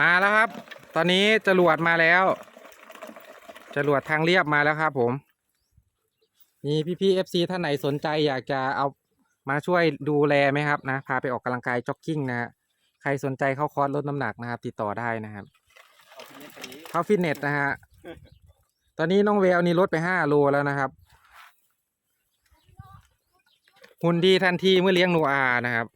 มาแล้วครับ ตอนนี้จรวดมาแล้วจรวดทางเรียบมาแล้วครับ ผม มีพี่ๆเอฟซีท่านไหนสนใจอยากจะเอามาช่วยดูแลไหมครับนะ พาไปออกกำลังกายจ็อกกิ้งนะฮะใครสนใจเข้าคอร์สลดน้ำหนักนะครับ ติดต่อได้นะครับเข้าฟิตเนสนะฮะตอนนี้น้องเวลนี่ลดไปห้าโลแล้วนะครับหุ่นดีทันทีเมื่อเลี้ยงโนอานะครับ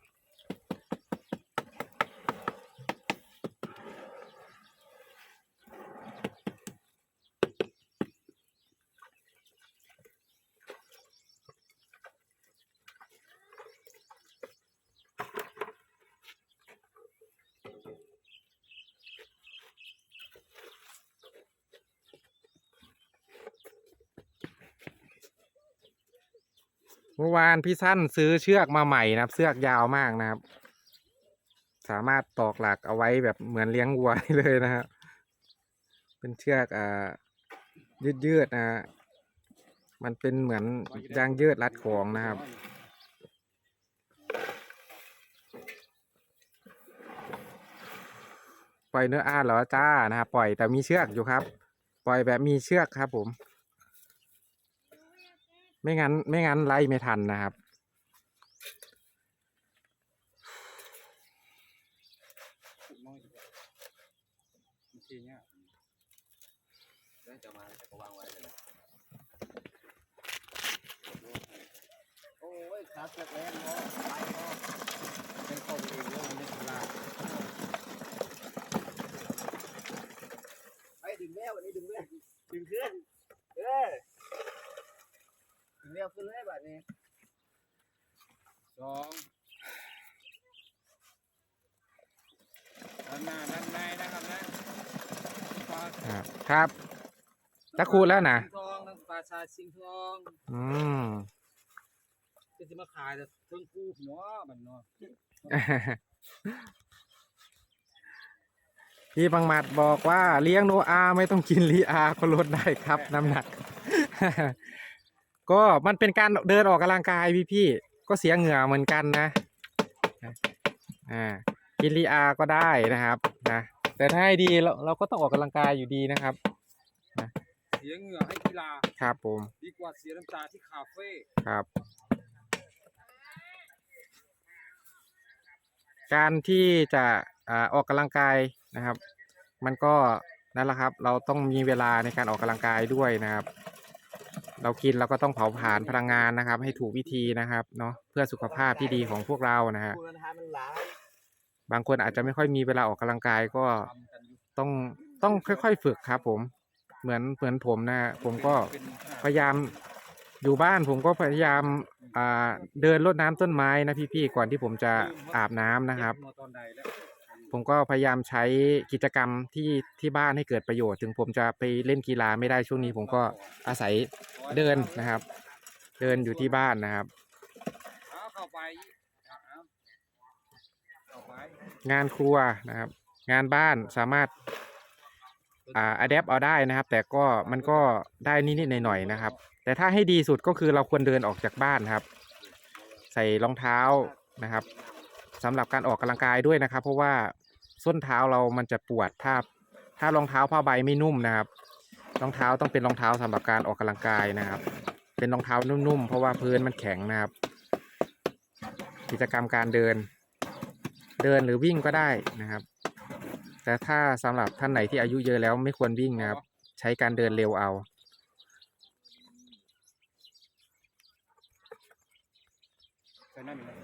เมื่อวานพี่สั้นซื้อเชือกมาใหม่นะครับ เชือกยาวมากนะครับ สามารถตอกหลักเอาไว้แบบเหมือนเลี้ยงวัวเลยนะครับเป็นเชือกอ่ายืดยืดๆนะฮะมันเป็นเหมือนยางยืดรัดของนะครับปล่อยเนื้ออาดเหรอจ้านะครับปล่อยแต่มีเชือกอยู่ครับ ปล่อยแบบมีเชือกครับผม ไม่งั้น ไม่งั้นไล่ไม่ทันนะครับ ทีเนี้ยได้จะมาแต่ก็วางไว้เลยโอ้ยขาเสร็จแล้วเนาะไปเนาะเป็นคนเองเรื่องนี้ลาไปดึงแม่วันนี้ดึงแม่ดึงขึ้นออดึงแม่ขึ้ นเลยแบบนี้สองด้านหน้าด้านในนะครับนะครับครับตะครูแล้วนะสิงห์ทองทั้งปลาชาสิงห์ทองอืม ก็จะมาขายแต่เครื่องคู่เนาะบันเนาะพี่บังหมัดบอกว่าเลี้ยงโนอาไม่ต้องกินลีอาก็ลดได้ครับ น้ำหนัก ก็มันเป็นการเดินออกกำลังกายพี่พี่ๆก็เสียเหงื่อเหมือนกันนะอ่ากินลีอาก็ได้นะครับนะแต่ถ้าให้ดีเราเราก็ต้องออกกำลังกายอยู่ดีนะครับเสียเหงื่อให้กีฬาครับผมดีกว่าเสียน้ำตาที่คาเฟ่ครับการที่จะอ่าออกกำลังกายนะครับ มันก็นั่นแหละครับ เราต้องมีเวลาในการออกกำลังกายด้วยนะครับ เรากินเราก็ต้องเผาผลาญพลังงานนะครับ ให้ถูกวิธีนะครับเนาะเพื่อสุขภาพที่ดีของพวกเรานะฮะบางคนอาจจะไม่ค่อยมีเวลาออกกำลังกายก็ต้องต้องค่อย ๆ ฝึกครับ ผมเหมือนเหมือนผมนะผมก็พยายามอยู่บ้านผมก็พยายามเดินรดน้ำต้นไม้นะพี่ๆก่อนที่ผมจะอาบน้ำนะครับ ผมก็พยายามใช้กิจกรรมที่ที่บ้านให้เกิดประโยชน์ ถึงผมจะไปเล่นกีฬาไม่ได้ช่วงนี้ ผมก็อาศัยเดินนะครับ เดินอยู่ที่บ้านนะครับ เข้าไปงานครัวนะครับ งานบ้านสามารถอ่าอัดแอปเอาได้นะครับ แต่ก็มันก็ได้นิดๆหน่อยๆนะครับ แต่ถ้าให้ดีสุดก็คือเราควรเดินออกจากบ้านครับ ใส่รองเท้านะครับสำหรับการออกกำลังกายด้วยนะครับ เพราะว่า ส้นเท้าเรามันจะปวดถ้าถ้ารองเท้าผ้าใบไม่นุ่มนะครับ รองเท้าต้องเป็นรองเท้าสำหรับการออกกำลังกายนะครับ เป็นรองเท้านุ่มๆเพราะว่าพื้นมันแข็งนะครับ กิจกรรมการเดิน เดินหรือวิ่งก็ได้นะครับ แต่ถ้าสำหรับท่านไหนที่อายุเยอะแล้วไม่ควรวิ่งนะครับ ใช้การเดินเร็วเอาใส่นั่นเลย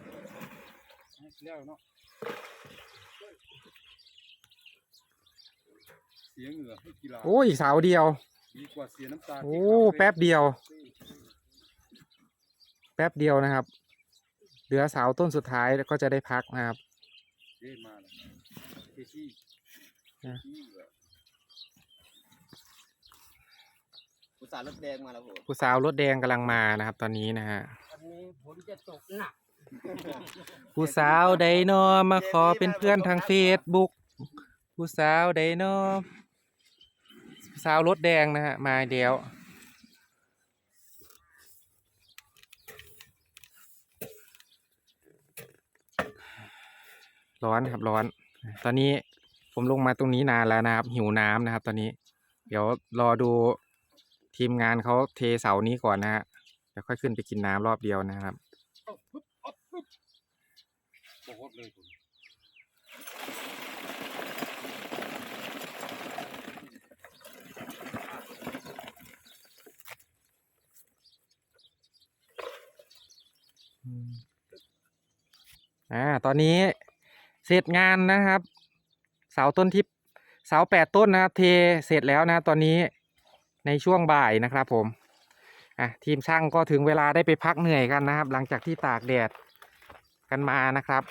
แล้วเนาะ สียเหงื่อให้กีฬาโอ้ยเสาเดียว ดีกว่าเสียน้ำตาที่โอ้คาฟ่แป๊บเดียว แป๊บเดียวนะครับ เหลือเสาต้นสุดท้ายแล้วก็จะได้พักนะครับเด้มาแล้วเคชี่นะเคชี่เหรออุตส่าห์รถแดงมาแล้วโหผู้สาวรถแดงกำลังมานะครับ ตอนนี้นะฮะวันนี้ฝนจะตกหนักผู้สาวไดโนมาขอเป็นเพื่อนทางเฟซบุ๊กผู้สาวไดโนผู้ สาวรถแดงนะฮะ มาเดียว ร้อนครับร้อน ตอนนี้ผมลงมาตรงนี้นานแล้วนะครับ หิวน้ำนะครับ ตอนนี้ เดี๋ยวรอดูทีมงานเขาเทเสานี้ก่อนนะฮะเดี๋ยวค่อยขึ้นไปกินน้ำรอบเดียวนะครับอื อ่าตอนนี้เสร็จงานนะครับเสาต้นทิพย์เสาแปดต้นนะครับ เทเสร็จแล้วนะตอนนี้ในช่วงบ่ายนะครับผมอะทีมช่างก็ถึงเวลาได้ไปพักเหนื่อยกันนะครับ หลังจากที่ตากแดดกันมานะครับ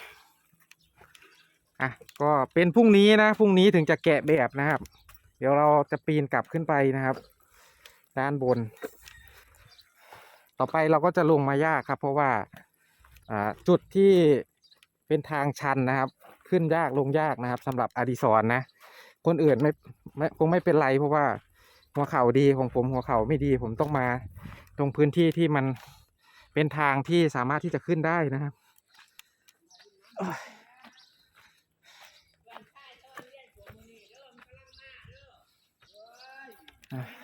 อะก็เป็นพรุ่งนี้นะพรุ่งนี้ถึงจะแกะแบบนะครับ เดี๋ยวเราจะปีนกลับขึ้นไปนะครับ ด้านบน ต่อไปเราก็จะลงมายากครับ เพราะว่าอ่าจุดที่ เป็นทางชันนะครับ ขึ้นยากลงยากนะครับสำหรับอดิศรนะ คนอื่นไม่ไม่คงไม่เป็นไรเพราะว่าหัวเข่าดีของผมหัวเข่าไม่ดี ผมต้องมาตรงพื้นที่ที่มันเป็นทางที่สามารถที่จะขึ้นได้นะครับโอ้ยอะ ส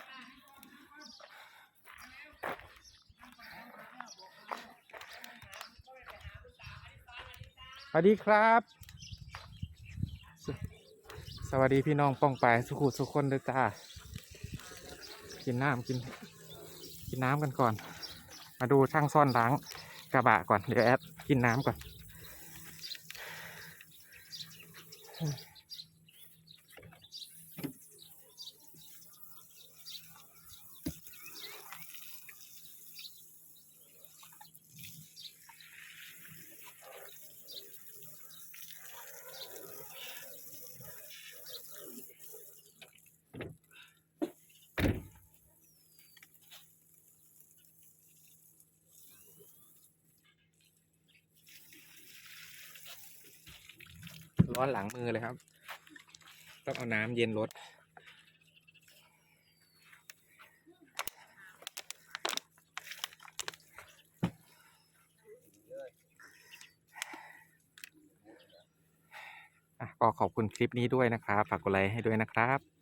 วัสดีครับ สวัสดีพี่น้องป้องไปสุขุสุขคนด้วยจ้า กินน้ำกิน กินน้ำกันก่อน มาดูช่างซ่อนล้างกระบะก่อน เดี๋ยวแอดกินน้ำก่อน ร้อนหลังมือเลยครับ ต้องเอาน้ำเย็นรถอะก็ขอบคุณคลิปนี้ด้วยนะครับ ฝากกดไลค์ให้ด้วยนะครับ